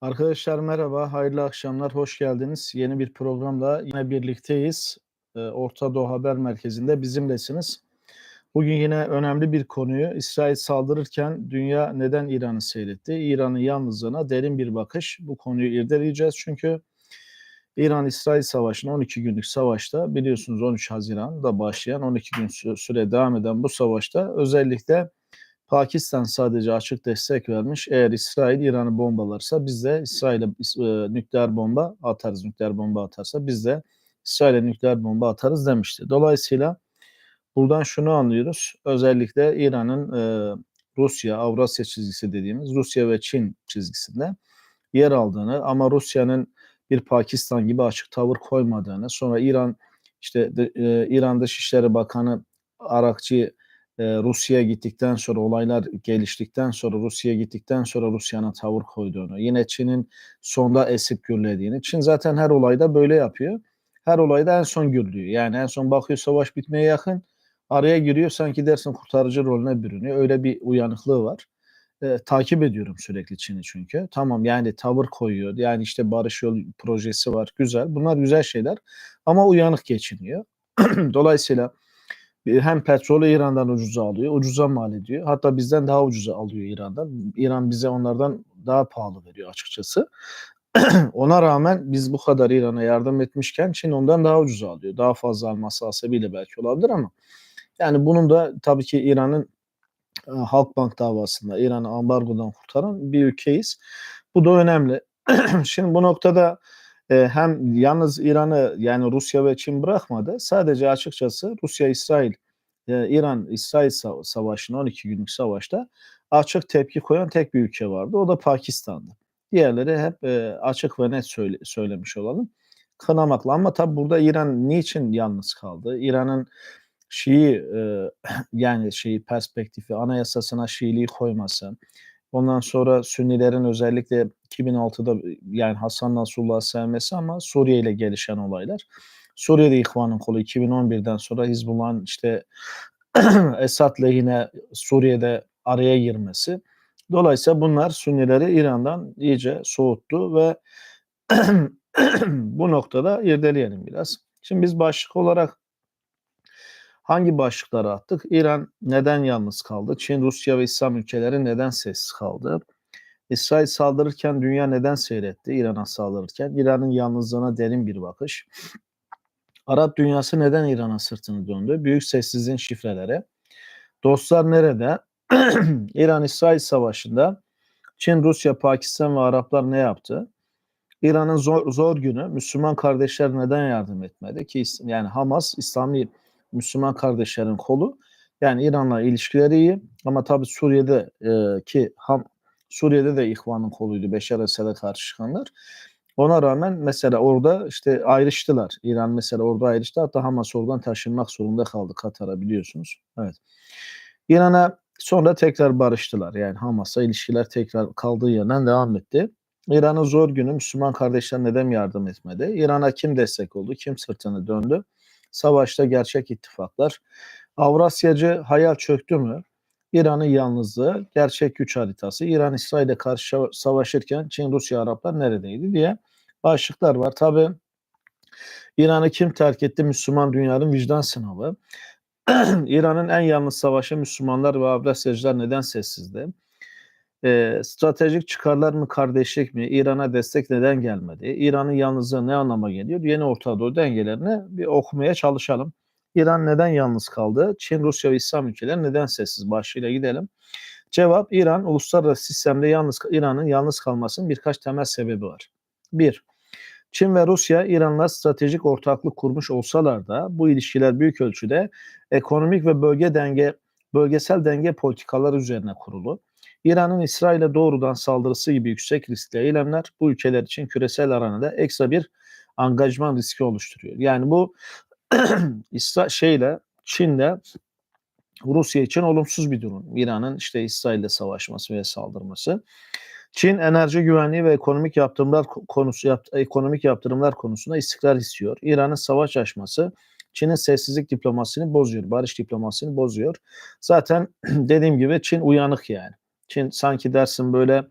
Arkadaşlar merhaba, hayırlı akşamlar, hoş geldiniz. Yeni bir programda yine birlikteyiz. Eee, Orta Doğu Haber Merkezi'nde bizimlesiniz. Bugün yine önemli bir konuyu, İsrail saldırırken dünya neden İran'ı seyretti? İran'ın yalnızlığına derin bir bakış. Bu konuyu irdeleyeceğiz çünkü İran-İsrail Savaşı'nın 12 günlük savaşta biliyorsunuz 13 Haziran'da başlayan 12 gün sü- süre devam eden bu savaşta özellikle Pakistan sadece açık destek vermiş. Eğer İsrail İran'ı bombalarsa biz de İsrail'e e, nükleer bomba atarız. Nükleer bomba atarsa biz de İsrail'e nükleer bomba atarız demişti. Dolayısıyla buradan şunu anlıyoruz. Özellikle İran'ın e, Rusya, Avrasya çizgisi dediğimiz Rusya ve Çin çizgisinde yer aldığını ama Rusya'nın bir Pakistan gibi açık tavır koymadığını, sonra İran işte de, e, İran Dışişleri Bakanı Arakçı e, Rusya'ya gittikten sonra olaylar geliştikten sonra Rusya'ya gittikten sonra Rusya'na tavır koyduğunu, yine Çin'in sonda esip gürlediğini. Çin zaten her olayda böyle yapıyor. Her olayda en son gürlüyor. Yani en son bakıyor savaş bitmeye yakın araya giriyor sanki dersin kurtarıcı rolüne bürünüyor. Öyle bir uyanıklığı var. E, takip ediyorum sürekli Çin'i çünkü. Tamam yani tavır koyuyor. Yani işte barış yol projesi var. Güzel. Bunlar güzel şeyler. Ama uyanık geçiniyor. Dolayısıyla hem petrolü İran'dan ucuza alıyor, ucuza mal ediyor. Hatta bizden daha ucuza alıyor İran'dan. İran bize onlardan daha pahalı veriyor açıkçası. Ona rağmen biz bu kadar İran'a yardım etmişken Çin ondan daha ucuza alıyor. Daha fazla alması hasebiyle belki olabilir ama yani bunun da tabii ki İran'ın e, Halkbank davasında İran'ı ambargodan kurtaran bir ülkeyiz. Bu da önemli. Şimdi bu noktada e, hem yalnız İran'ı yani Rusya ve Çin bırakmadı. Sadece açıkçası Rusya, İsrail, e, İran, İsrail savaşının 12 günlük savaşta açık tepki koyan tek bir ülke vardı. O da Pakistan'dı. Diğerleri hep e, açık ve net söyle, söylemiş olalım. Kınamakla ama tabi burada İran niçin yalnız kaldı? İran'ın Şii yani şeyi perspektifi anayasasına Şiiliği koyması, ondan sonra Sünnilerin özellikle 2006'da yani Hasan Nasrullah'ı sevmesi ama Suriye ile gelişen olaylar. Suriye'de İhvan'ın kolu 2011'den sonra Hizbullah'ın işte Esad lehine Suriye'de araya girmesi. Dolayısıyla bunlar Sünnileri İran'dan iyice soğuttu ve bu noktada irdeleyelim biraz. Şimdi biz başlık olarak hangi başlıkları attık? İran neden yalnız kaldı? Çin, Rusya ve İslam ülkeleri neden sessiz kaldı? İsrail saldırırken dünya neden seyretti İran'a saldırırken? İran'ın yalnızlığına derin bir bakış. Arap dünyası neden İran'a sırtını döndü? Büyük sessizliğin şifreleri. Dostlar nerede? İran-İsrail savaşında Çin, Rusya, Pakistan ve Araplar ne yaptı? İran'ın zor, zor günü Müslüman kardeşler neden yardım etmedi ki yani Hamas İslami Müslüman kardeşlerin kolu yani İran'la ilişkileri iyi ama tabi Suriye'de e, ki ham, Suriye'de de İhvan'ın koluydu Beşar Esad'a karşı çıkanlar. Ona rağmen mesela orada işte ayrıştılar. İran mesela orada ayrıştı. Hatta Hamas oradan taşınmak zorunda kaldı Katar'a biliyorsunuz. Evet. İran'a sonra tekrar barıştılar. Yani Hamas'a ilişkiler tekrar kaldığı yerden devam etti. İran'ın zor günü Müslüman kardeşler neden yardım etmedi? İran'a kim destek oldu? Kim sırtını döndü? Savaşta gerçek ittifaklar. Avrasyacı hayal çöktü mü? İran'ın yalnızlığı, gerçek güç haritası, İran İsrail'e karşı savaşırken Çin, Rusya, Araplar neredeydi diye başlıklar var. Tabi İran'ı kim terk etti? Müslüman dünyanın vicdan sınavı. İran'ın en yalnız savaşı Müslümanlar ve Avrasyacılar neden sessizdi? E, stratejik çıkarlar mı, kardeşlik mi? İran'a destek neden gelmedi? İran'ın yalnızlığı ne anlama geliyor? Yeni Orta Doğu dengelerini bir okumaya çalışalım. İran neden yalnız kaldı? Çin, Rusya ve İslam ülkeleri neden sessiz? Başlığıyla gidelim. Cevap İran uluslararası sistemde yalnız İran'ın yalnız kalmasının birkaç temel sebebi var. Bir, Çin ve Rusya İran'la stratejik ortaklık kurmuş olsalar da bu ilişkiler büyük ölçüde ekonomik ve bölge denge bölgesel denge politikaları üzerine kurulu. İran'ın İsrail'e doğrudan saldırısı gibi yüksek riskli eylemler bu ülkeler için küresel arenada ekstra bir angajman riski oluşturuyor. Yani bu İsra şeyle Çin'le Rusya için olumsuz bir durum. İran'ın işte İsrail'le savaşması ve saldırması. Çin enerji güvenliği ve ekonomik yaptırımlar konusu yap, ekonomik yaptırımlar konusunda istikrar istiyor. İran'ın savaş açması Çin'in sessizlik diplomasini bozuyor, barış diplomasini bozuyor. Zaten dediğim gibi Çin uyanık yani. Çin sanki dersin böyle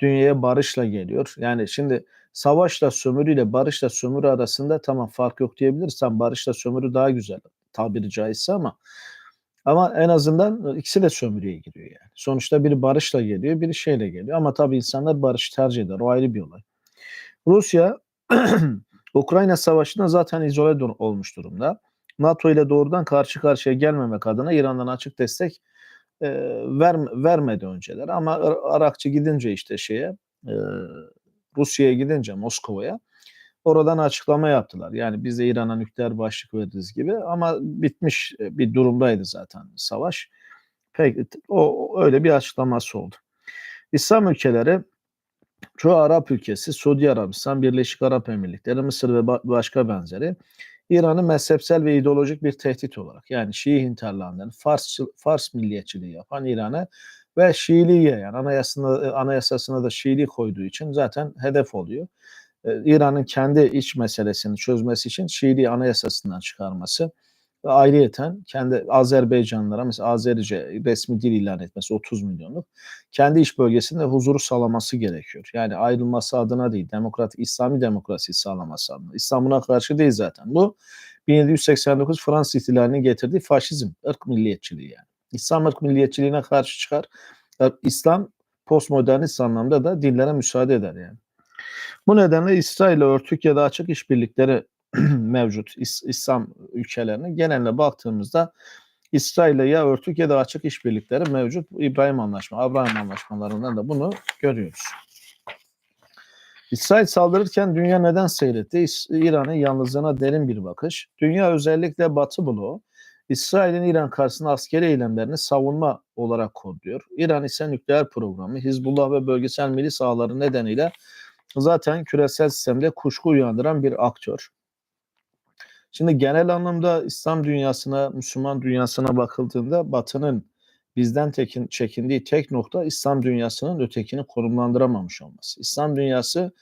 dünyaya barışla geliyor. Yani şimdi savaşla sömürüyle barışla sömürü arasında tamam fark yok diyebiliriz. Tam barışla sömürü daha güzel tabiri caizse ama ama en azından ikisi de sömürüye giriyor yani. Sonuçta biri barışla geliyor, biri şeyle geliyor. Ama tabii insanlar barış tercih eder. O ayrı bir olay. Rusya Ukrayna Savaşı'nda zaten izole olmuş durumda. NATO ile doğrudan karşı karşıya gelmemek adına İran'dan açık destek e, ver, vermedi önceler. Ama Arakçı gidince işte şeye e, Rusya'ya gidince Moskova'ya oradan açıklama yaptılar. Yani biz de İran'a nükleer başlık veririz gibi ama bitmiş bir durumdaydı zaten savaş. Peki o öyle bir açıklaması oldu. İslam ülkeleri çoğu Arap ülkesi, Suudi Arabistan, Birleşik Arap Emirlikleri, Mısır ve ba- başka benzeri İran'ı mezhepsel ve ideolojik bir tehdit olarak yani Şii hinterlandığını, Fars, Fars milliyetçiliği yapan İran'ı ve Şiiliği yayan anayasasına, anayasasına da Şiiliği koyduğu için zaten hedef oluyor. Ee, İran'ın kendi iç meselesini çözmesi için Şiiliği anayasasından çıkarması ve ayrıyeten kendi Azerbaycanlılara mesela Azerice resmi dil ilan etmesi 30 milyonluk kendi iç bölgesinde huzuru sağlaması gerekiyor. Yani ayrılması adına değil, demokratik İslami demokrasi sağlaması adına. İslam buna karşı değil zaten. Bu 1789 Fransız ihtilalinin getirdiği faşizm, ırk milliyetçiliği yani. İslam ırk milliyetçiliğine karşı çıkar. İslam postmodernist anlamda da dinlere müsaade eder yani. Bu nedenle İsrail örtük ya da açık işbirlikleri mevcut İs- İslam ülkelerine genelde baktığımızda İsrail'le ya örtük ya da açık işbirlikleri mevcut. İbrahim Anlaşma, Abraham Anlaşmalarından da bunu görüyoruz. İsrail saldırırken dünya neden seyretti? İran'ın yalnızlığına derin bir bakış. Dünya özellikle Batı bloğu İsrail'in İran karşısında askeri eylemlerini savunma olarak kodluyor. İran ise nükleer programı, Hizbullah ve bölgesel milis ağları nedeniyle zaten küresel sistemde kuşku uyandıran bir aktör. Şimdi genel anlamda İslam dünyasına, Müslüman dünyasına bakıldığında Batı'nın bizden tekin, çekindiği tek nokta İslam dünyasının ötekini konumlandıramamış olması. İslam dünyası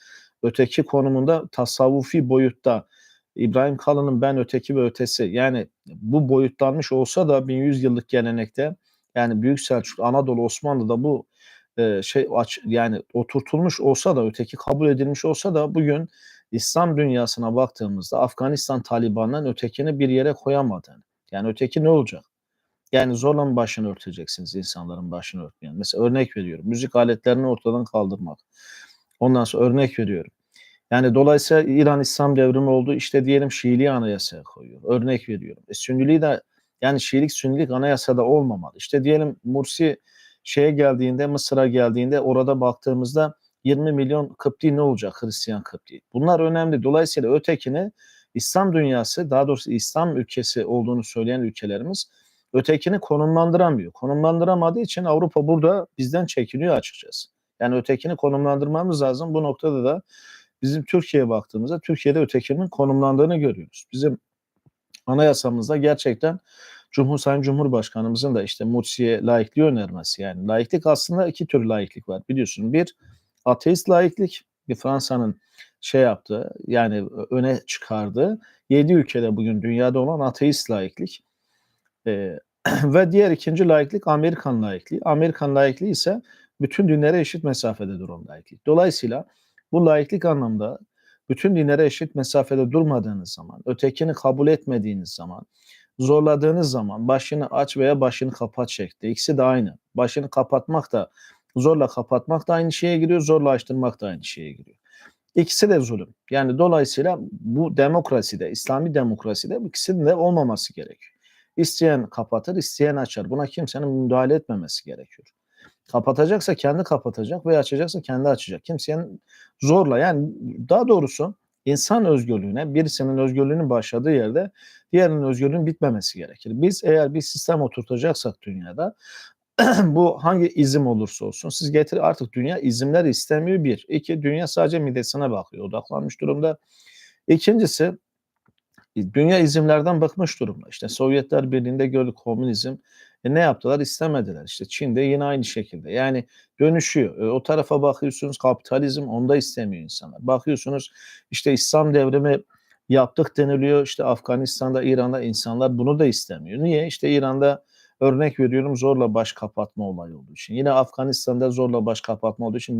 öteki konumunda tasavvufi boyutta İbrahim Kalın'ın ben öteki ve ötesi yani bu boyutlanmış olsa da 1100 yıllık gelenekte yani Büyük Selçuk, Anadolu, Osmanlı'da bu e, şey aç, yani oturtulmuş olsa da öteki kabul edilmiş olsa da bugün İslam dünyasına baktığımızda Afganistan Taliban'dan ötekini bir yere koyamadığını. Yani öteki ne olacak? Yani zorla mı başını örteceksiniz insanların başını örtmeyen? Mesela örnek veriyorum. Müzik aletlerini ortadan kaldırmak. Ondan sonra örnek veriyorum. Yani dolayısıyla İran İslam devrimi oldu. İşte diyelim Şiiliği anayasaya koyuyor. Örnek veriyorum. E, Sünniliği de yani Şiilik Sünnilik anayasada olmamalı. İşte diyelim Mursi şeye geldiğinde Mısır'a geldiğinde orada baktığımızda 20 milyon Kıpti ne olacak Hristiyan Kıpti? Bunlar önemli. Dolayısıyla ötekini İslam dünyası daha doğrusu İslam ülkesi olduğunu söyleyen ülkelerimiz ötekini konumlandıramıyor. Konumlandıramadığı için Avrupa burada bizden çekiniyor açıkçası. Yani ötekini konumlandırmamız lazım. Bu noktada da bizim Türkiye'ye baktığımızda Türkiye'de ötekinin konumlandığını görüyoruz. Bizim anayasamızda gerçekten Cumhur Sayın Cumhurbaşkanımızın da işte Mursi'ye laikliği önermesi yani laiklik aslında iki tür laiklik var biliyorsun. Bir ateist laiklik Fransa'nın şey yaptı yani öne çıkardığı yedi ülkede bugün dünyada olan ateist laiklik. Ee, ve diğer ikinci laiklik Amerikan laikliği. Amerikan laikliği ise bütün dinlere eşit mesafede duran laiklik. Dolayısıyla bu laiklik anlamda bütün dinlere eşit mesafede durmadığınız zaman, ötekini kabul etmediğiniz zaman, zorladığınız zaman başını aç veya başını kapat şekli. İkisi de aynı. Başını kapatmak da zorla kapatmak da aynı şeye giriyor, zorla açtırmak da aynı şeye giriyor. İkisi de zulüm. Yani dolayısıyla bu demokraside, İslami demokraside bu ikisinin de olmaması gerekiyor. İsteyen kapatır, isteyen açar. Buna kimsenin müdahale etmemesi gerekiyor. Kapatacaksa kendi kapatacak veya açacaksa kendi açacak. Kimsenin zorla yani daha doğrusu insan özgürlüğüne, birisinin özgürlüğünün başladığı yerde diğerinin özgürlüğünün bitmemesi gerekir. Biz eğer bir sistem oturtacaksak dünyada bu hangi izim olursa olsun siz getir artık dünya izimler istemiyor bir. İki dünya sadece midesine bakıyor odaklanmış durumda. İkincisi dünya izimlerden bakmış durumda. İşte Sovyetler Birliği'nde gördük komünizm. E ne yaptılar? İstemediler. İşte Çin'de yine aynı şekilde. Yani dönüşüyor. E o tarafa bakıyorsunuz kapitalizm onda istemiyor insanlar. Bakıyorsunuz işte İslam devrimi yaptık deniliyor. İşte Afganistan'da, İran'da insanlar bunu da istemiyor. Niye? İşte İran'da örnek veriyorum zorla baş kapatma olayı olduğu için. Yine Afganistan'da zorla baş kapatma olduğu için